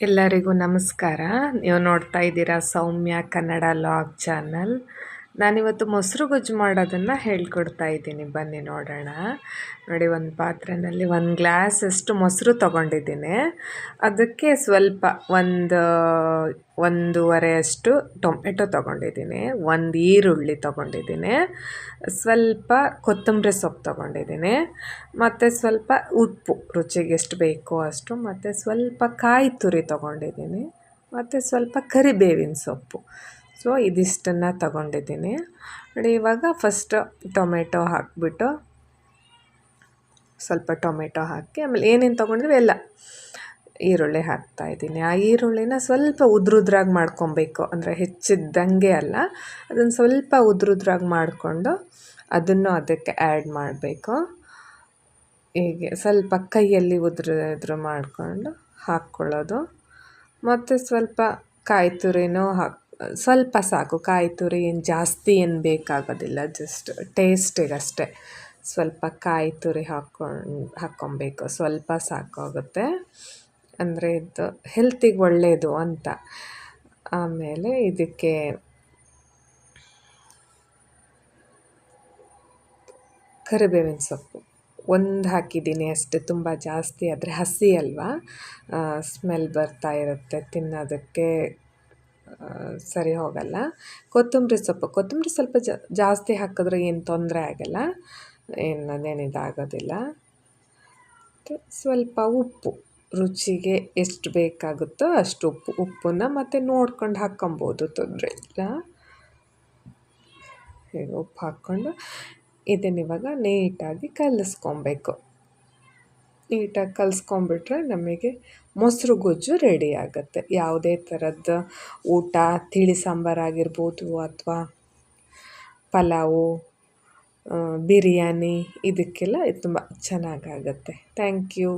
ಎಲ್ಲರಿಗೂ ನಮಸ್ಕಾರ. ನೀವು ನೋಡ್ತಾ ಇದ್ದೀರಾ ಸೌಮ್ಯ ಕನ್ನಡ ಲಾಗ್ ಚಾನಲ್. ನಾನಿವತ್ತು ಮೊಸರು ಗೊಜ್ಜು ಮಾಡೋದನ್ನು ಹೇಳ್ಕೊಡ್ತಾ ಇದ್ದೀನಿ. ಬನ್ನಿ ನೋಡೋಣ. ನೋಡಿ, ಒಂದು ಪಾತ್ರೆಯಲ್ಲಿ ಒಂದು ಗ್ಲಾಸಷ್ಟು ಮೊಸರು ತೊಗೊಂಡಿದ್ದೀನಿ. ಅದಕ್ಕೆ ಸ್ವಲ್ಪ ಒಂದು ಒಂದೂವರೆಯಷ್ಟು ಟೊಮೆಟೊ ತೊಗೊಂಡಿದ್ದೀನಿ. ಒಂದು ಈರುಳ್ಳಿ ತೊಗೊಂಡಿದ್ದೀನಿ. ಸ್ವಲ್ಪ ಕೊತ್ತಂಬರಿ ಸೊಪ್ಪು ತೊಗೊಂಡಿದ್ದೀನಿ. ಮತ್ತು ಸ್ವಲ್ಪ ಉಪ್ಪು, ರುಚಿಗೆ ಎಷ್ಟು ಬೇಕೋ ಅಷ್ಟು. ಮತ್ತು ಸ್ವಲ್ಪ ಕಾಯಿ ತುರಿ ತೊಗೊಂಡಿದ್ದೀನಿ. ಮತ್ತು ಸ್ವಲ್ಪ ಕರಿಬೇವಿನ ಸೊಪ್ಪು. ಸೊ ಇದಿಷ್ಟನ್ನು ತಗೊಂಡಿದ್ದೀನಿ. ನೋಡಿ, ಇವಾಗ ಫಸ್ಟ್ ಟೊಮೆಟೊ ಹಾಕಿಬಿಟ್ಟು ಸ್ವಲ್ಪ ಟೊಮೆಟೊ ಹಾಕಿ, ಆಮೇಲೆ ಏನೇನು ತೊಗೊಂಡಿದ್ವಿ? ಎಲ್ಲ ಈರುಳ್ಳಿ ಹಾಕ್ತಾಯಿದ್ದೀನಿ ಆ ಈರುಳ್ಳಿನ ಸ್ವಲ್ಪ ಉದ್ರುದ್ರಾಗಿ ಮಾಡ್ಕೊಬೇಕು. ಅಂದರೆ ಹೆಚ್ಚಿದ್ದಂಗೆ ಅಲ್ಲ, ಅದನ್ನು ಸ್ವಲ್ಪ ಉದ್ರುದ್ರಾಗಿ ಮಾಡಿಕೊಂಡು ಅದನ್ನು ಅದಕ್ಕೆ ಆ್ಯಡ್ ಮಾಡಬೇಕು. ಹೀಗೆ ಸ್ವಲ್ಪ ಕೈಯಲ್ಲಿ ಉದುರಿದ್ರು ಉದ್ರು ಮಾಡಿಕೊಂಡು ಹಾಕ್ಕೊಳ್ಳೋದು. ಮತ್ತು ಸ್ವಲ್ಪ ಕಾಯಿ ತುರಿನೂ ಹಾಕಿ ಸ್ವಲ್ಪ ಸಾಕು. ಕಾಯಿ ತುರಿ ಏನು ಜಾಸ್ತಿ ಏನು ಬೇಕಾಗೋದಿಲ್ಲ. ಜಸ್ಟ್ ಟೇಸ್ಟಿಗಷ್ಟೇ ಸ್ವಲ್ಪ ಕಾಯಿ ತುರಿ ಹಾಕ್ಕೊಂಡು ಹಾಕ್ಕೊಬೇಕು. ಸ್ವಲ್ಪ ಸಾಕಾಗುತ್ತೆ ಅಂದರೆ ಇದು ಹೆಲ್ತಿಗೆ ಒಳ್ಳೆಯದು ಅಂತ. ಆಮೇಲೆ ಇದಕ್ಕೆ ಕರಿಬೇವಿನ ಸೊಪ್ಪು. ಒಂದು ಹಾಕಿದ್ದೀನಿ ಅಷ್ಟೇ. ತುಂಬ ಜಾಸ್ತಿ ಆದರೆ ಹಸಿ ಅಲ್ವಾ? ಸ್ಮೆಲ್ ಬರ್ತಾ ಇರುತ್ತೆ ತಿನ್ನೋದಕ್ಕೆ. ಸರಿ ಹೋಗಲ್ಲ. ಕೊತ್ತಂಬರಿ ಸೊಪ್ಪು, ಕೊತ್ತಂಬರಿ ಸ್ವಲ್ಪ ಜಾಸ್ತಿ ಹಾಕಿದ್ರೆ ಏನು ತೊಂದರೆ ಆಗಲ್ಲ. ಏನು ಅದೇನು ಇದಾಗೋದಿಲ್ಲ. ಸ್ವಲ್ಪ ಉಪ್ಪು, ರುಚಿಗೆ ಎಷ್ಟು ಬೇಕಾಗುತ್ತೋ ಅಷ್ಟು ಉಪ್ಪು, ಉಪ್ಪನ್ನು ಮತ್ತು ನೋಡ್ಕೊಂಡು ಹಾಕ್ಕೊಬೋದು, ತೊಂದರೆ ಇಲ್ಲ. ಈಗ ಉಪ್ಪು ಹಾಕ್ಕೊಂಡು ಇದನ್ನಿವಾಗ ನೀಟಾಗಿ ಕಲಿಸ್ಕೊಬೇಕು. ನೀಟಾಗಿ ಕಲಿಸ್ಕೊಂಬಿಟ್ರೆ ನಮಗೆ ಮೊಸರು ಗೊಜ್ಜು ರೆಡಿ ಆಗುತ್ತೆ. ಯಾವುದೇ ಥರದ ಊಟ, ತಿಳಿ ಸಾಂಬಾರಾಗಿರ್ಬೋದು ಅಥವಾ ಪಲಾವು ಬಿರಿಯಾನಿ, ಇದಕ್ಕೆಲ್ಲ ಇದು ತುಂಬ ಚೆನ್ನಾಗಾಗತ್ತೆ ಥ್ಯಾಂಕ್ ಯು